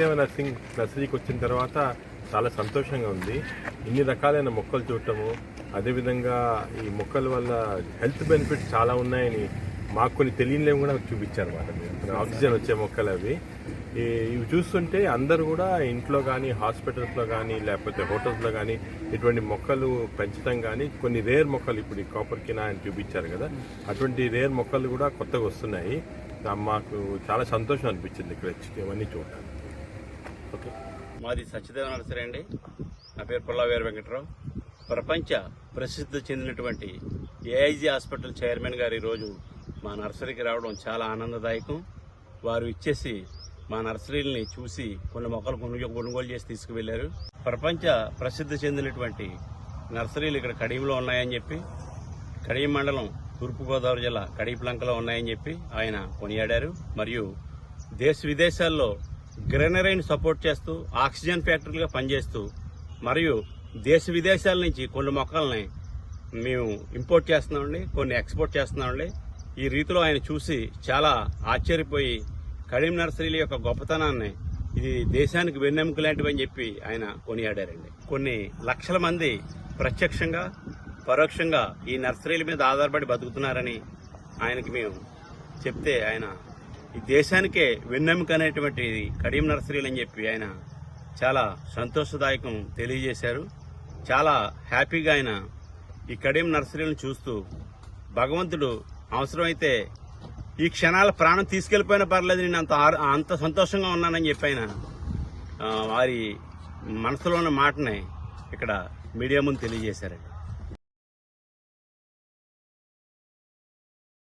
దేవ నర్సింగ్ నర్సరీకి వచ్చిన తర్వాత చాలా సంతోషంగా ఉంది. ఇన్ని రకాలైన మొక్కలు చూడటము అదేవిధంగా ఈ మొక్కల వల్ల హెల్త్ బెనిఫిట్స్ చాలా ఉన్నాయని మాకు కొన్ని తెలియనివి కూడా చూపించారు అన్నమాట ఆక్సిజన్ వచ్చే మొక్కలు అవి. ఈ- ఇవి చూస్తుంటే అందరూ కూడా ఇంట్లో కానీ హాస్పిటల్స్లో కానీ లేకపోతే హోటల్స్లో కానీ ఇటువంటి మొక్కలు పెంచడం కానీ కొన్ని రేర్ మొక్కలు ఇప్పుడు ఈ కాపర్ కినా అని చూపించారు కదా. అటువంటి రేర్ మొక్కలు కూడా కొత్తగా వస్తున్నాయి. మాకు చాలా సంతోషం అనిపించింది ఇక్కడ ఇవన్నీ చూడటానికి. ఓకే. మాది సత్యదేవ నర్సరీ అండి. నా పేరు పుల్లవేరు వెంకటరావు. ప్రపంచ ప్రసిద్ధి చెందినటువంటి ఏఐజీ హాస్పిటల్ చైర్మన్ గారు ఈరోజు మా నర్సరీకి రావడం చాలా ఆనందదాయకం. వారు ఇచ్చేసి మా నర్సరీలని చూసి కొన్ని మొక్కలు కొనుగోలు కొనుగోలు చేసి తీసుకువెళ్ళారు ప్రపంచ ప్రసిద్ధి చెందినటువంటి నర్సరీలు ఇక్కడ కడియంలో ఉన్నాయని చెప్పి కడియం మండలం తూర్పుగోదావరి జిల్లా కడియప్లంకలో ఉన్నాయని చెప్పి ఆయన కొనియాడారు. మరియు దేశ విదేశాల్లో గ్రెనరీని సపోర్ట్ చేస్తూ ఆక్సిజన్ ఫ్యాక్టరీలుగా పనిచేస్తూ మరియు దేశ విదేశాల నుంచి కొన్ని మొక్కల్ని మేము ఇంపోర్ట్ చేస్తున్నామండి కొన్ని ఎక్స్పోర్ట్ చేస్తున్నామండి. ఈ రీతిలో ఆయన చూసి చాలా ఆశ్చర్యపోయి కడియం నర్సరీల యొక్క గొప్పతనాన్ని ఇది దేశానికి వెన్నెముక లాంటివని చెప్పి ఆయన కొనియాడారండి. కొన్ని లక్షల మంది ప్రత్యక్షంగా పరోక్షంగా ఈ నర్సరీల మీద ఆధారపడి బతుకుతున్నారని ఆయనకి మేము చెప్తే ఆయన ఈ దేశానికే వెన్నెముక అనేటువంటి కడియం నర్సరీలు అని చెప్పి ఆయన చాలా సంతోషదాయకం తెలియజేశారు. చాలా హ్యాపీగా ఆయన ఈ కడియం నర్సరీలను చూస్తూ భగవంతుడు అవసరమైతే ఈ క్షణాల ప్రాణం తీసుకెళ్ళిపోయినా పర్లేదు నేను అంత అంత సంతోషంగా ఉన్నానని చెప్పి ఆయన వారి మనసులో ఉన్న మాటనే ఇక్కడ మీడియా ముందు తెలియజేశారండి.